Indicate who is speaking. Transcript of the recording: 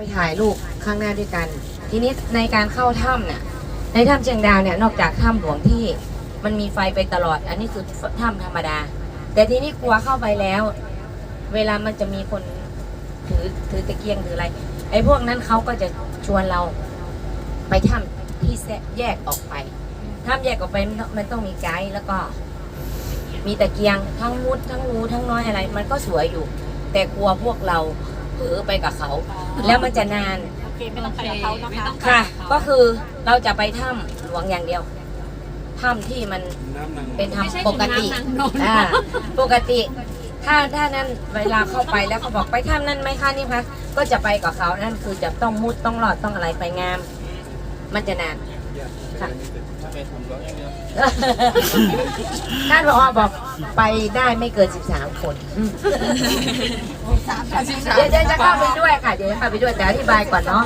Speaker 1: ไปถ่ายรูปข้างหน้าด้วยกัน ทีนี้ในการเข้าถ้ำเนี่ยในถ้ำเชียงดาวเนี่ยนอกจากถ้ำหลวงที่มันมีไฟไปตลอด อันนี้คือถ้ำธรรมดา แต่ทีนี้กลัวเข้าไปแล้ว เวลามันจะมีคนถือถือตะเกียงถืออะไร ไอ้พวกนั้นเขาก็จะชวนเราไปถ้ำที่แยกออกไปถ้ำแยกออกไปมันต้องมันต้องมีไกด์แล้วก็ มีตะเกียงทั้งมุดทั้งรูทั้งน้อยอะไร มันก็สวยอยู่ แต่กลัวพวกเรา เผลอไปกับเขา แล้วมันจะนาน
Speaker 2: โอเคไม่ต้องไปกับเขานะคะ
Speaker 1: ค่ะ ก็คือเราจะไปถ้ำหลวงอย่างเดียวถ้ำที่มันเป็นถ้ำปกติอ่าปกติ ถ้าถ้านั้นเวลาเข้าไปแล้วเขาบอกไปถ้ำนั้นไหมคะนี่คะก็จะไปกับเขานั่นคือจะต้องมุดต้องหลอดต้องอะไรไปงาม มันจะนานค่ะ ท่านผอบอกไปได้ไม่เกิน 13 คนเดี๋ยวเดี๋ยวจะเข้าไปด้วยค่ะ เดี๋ยวจะเข้าไปด้วยแต่อธิบายก่อนเนาะ